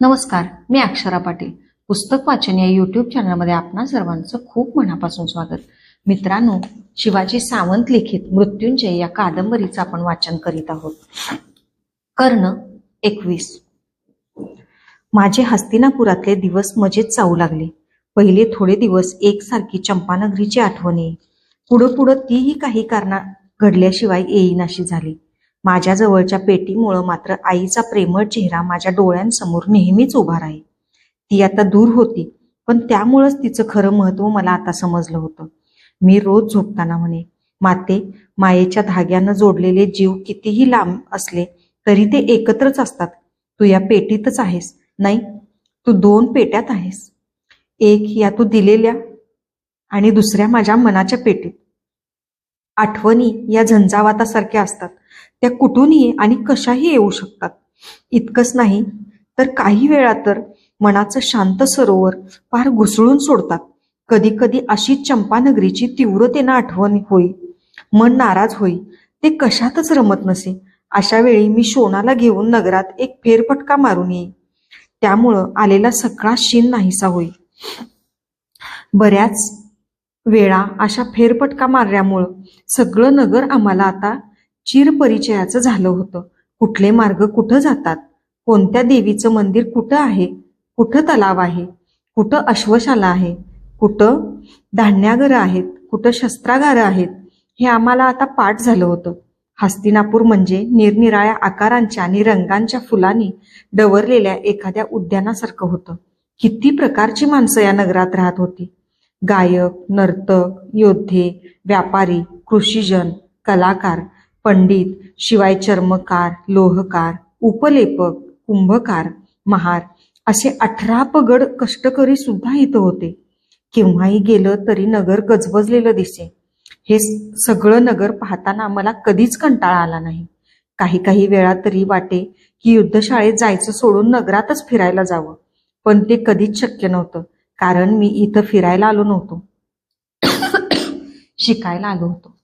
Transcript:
नमस्कार मी अक्षरा पाटील. पुस्तक वाचन या युट्यूब चॅनलमध्ये आपणा सर्वांचं खूप मनापासून स्वागत. मित्रांनो शिवाजी सावंत लिखित मृत्युंजय या कादंबरीचं आपण वाचन करीत आहोत. कर्ण एकवीस. माझे हस्तिनापुरातले दिवस मजेत जाऊ लागले. पहिले थोडे दिवस एकसारखी चंपानगरीची आठवण येई पुढं पुढं तीही काही कारणा घडल्याशिवाय येईनाशी झाली. माझ्या जवळच्या पेटीमुळं मात्र आईचा प्रेमळ चेहरा माझ्या डोळ्यांसमोर नेहमीच उभा राही ती आता दूर होती पण त्यामुळंच तिचं खरं महत्त्व मला आता समजलं होतं. मी रोज झोपताना म्हणे माते मायेच्या धाग्यानं जोडलेले जीव कितीही लांब असले तरी ते एकत्रच असतात. तू या पेटीतच आहेस नाही तू दोन पेट्यात आहेस. एक या तू दिलेल्या आणि दुसऱ्या माझ्या मनाच्या पेटीत. आठवणी या झंझावातासारख्या असतात. त्या कुठूनही आणि कशाही येऊ शकतात. इतकंच नाही तर काही वेळा तर मनाचं शांत सरोवर फार घुसळून सोडतात. कधी कधी अशी चंपानगरीची तीव्रतेनं आठवण होई मन नाराज होई ते कशातच रमत नसे. अशा वेळी मी शोणाला घेऊन नगरात एक फेरफटका मारून येई. त्यामुळं आलेला सगळा शीन नाहीसा होई. बऱ्याच वेळा अशा फेरपटका मारल्यामुळं सगळं नगर आम्हाला आता चिरपरिचयाचं झालं होतं. कुठले मार्ग कुठं जातात? कोणत्या देवीचं मंदिर कुठं आहे? कुठं तलाव आहे? कुठं अश्वशाला आहे? कुठं धान्यागरं आहेत? कुठं शस्त्रागारं आहेत? हे आम्हाला आता पाठ झालं होतं. हस्तिनापूर म्हणजे निरनिराळ्या आकारांच्या आणि रंगांच्या फुलांनी डवरलेल्या एखाद्या उद्यानासारखं होतं. किती प्रकारची माणसं या नगरात राहत होती. गायक नर्तक योद्धे व्यापारी कृषीजन कलाकार पंडित शिवाय चर्मकार लोहकार उपलेपक कुंभकार महार असे अठरा पगड कष्टकरी सुद्धा इथं होते. केव्हाही गेलं तरी नगर गजबजलेलं दिसे. हे सगळं नगर पाहताना मला कधीच कंटाळा आला नाही. काही काही वेळा तरी वाटे की युद्धशाळेत जायचं सोडून नगरातच फिरायला जावं. पण ते कधीच शक्य नव्हतं. कारण मी इथं फिरायला आलो नव्हतो. शिकायला आलो होतो.